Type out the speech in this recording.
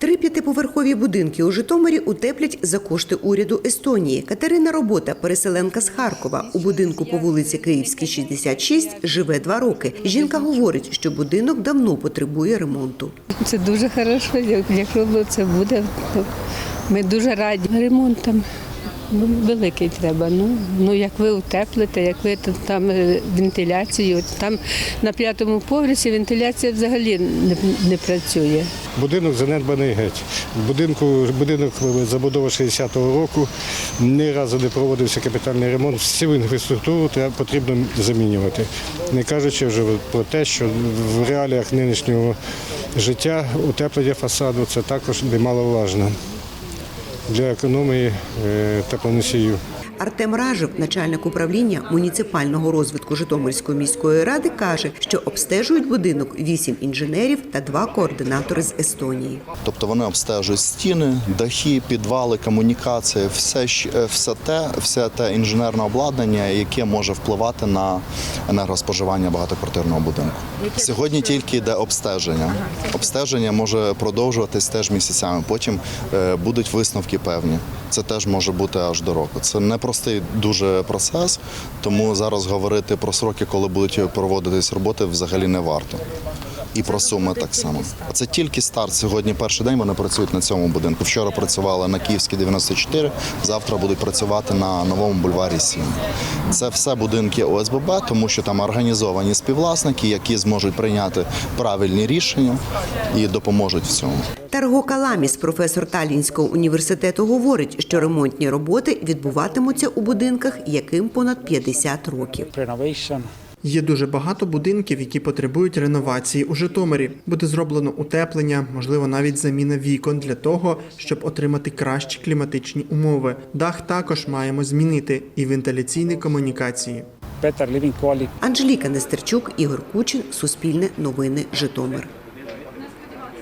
Три п'ятиповерхові будинки у Житомирі утеплять за кошти уряду Естонії. Катерина Робота, переселенка з Харкова. У будинку по вулиці Київській, 66, живе два роки. Жінка говорить, що будинок давно потребує ремонту. Це дуже хорошо, якщо це буде, ми дуже раді. Ремонт там ну, великий треба. Ну, ну як ви утеплите, як ви там е, вентиляцію, там на п'ятому поверсі вентиляція взагалі не, не працює. Будинок занедбаний геть. Будинку, будинок забудови 60-го року, ні разу не проводився капітальний ремонт. Всю інфраструктуру треба потрібно замінювати. Не кажучи вже про те, що в реаліях нинішнього життя утеплення фасаду це також немаловажно для економії е, теплоносіїв. Артем Ражев, начальник управління муніципального розвитку Житомирської міської ради, каже, що обстежують будинок вісім інженерів та два координатори з Естонії. Тобто вони обстежують стіни, дахи, підвали, комунікації, все, е, все те, все те інженерне обладнання, яке може впливати на енергоспоживання багатоквартирного будинку. Сьогодні тільки йде обстеження. Обстеження може продовжуватись теж місяцями. Потім е, будуть висновки певні. Це теж може бути аж до року. Це непростий дуже процес, тому зараз говорити про сроки, коли будуть проводитись роботи, взагалі не варто. І про суми так само. Це тільки старт. Сьогодні перший день вони працюють на цьому будинку. Вчора працювали на Київській 94, завтра будуть працювати на новому бульварі 7. Це все будинки ОСББ, тому що там організовані співвласники, які зможуть прийняти правильні рішення і допоможуть в цьому. Тарго Каламіс, професор Талінського університету, говорить, що ремонтні роботи відбуватимуться у будинках, яким понад 50 років. Є дуже багато будинків, які потребують реновації у Житомирі. Буде зроблено утеплення, можливо, навіть заміна вікон для того, щоб отримати кращі кліматичні умови. Дах також маємо змінити і вентиляційні комунікації. Анжеліка Нестерчук, Ігор Кучин, Суспільне новини, Житомир.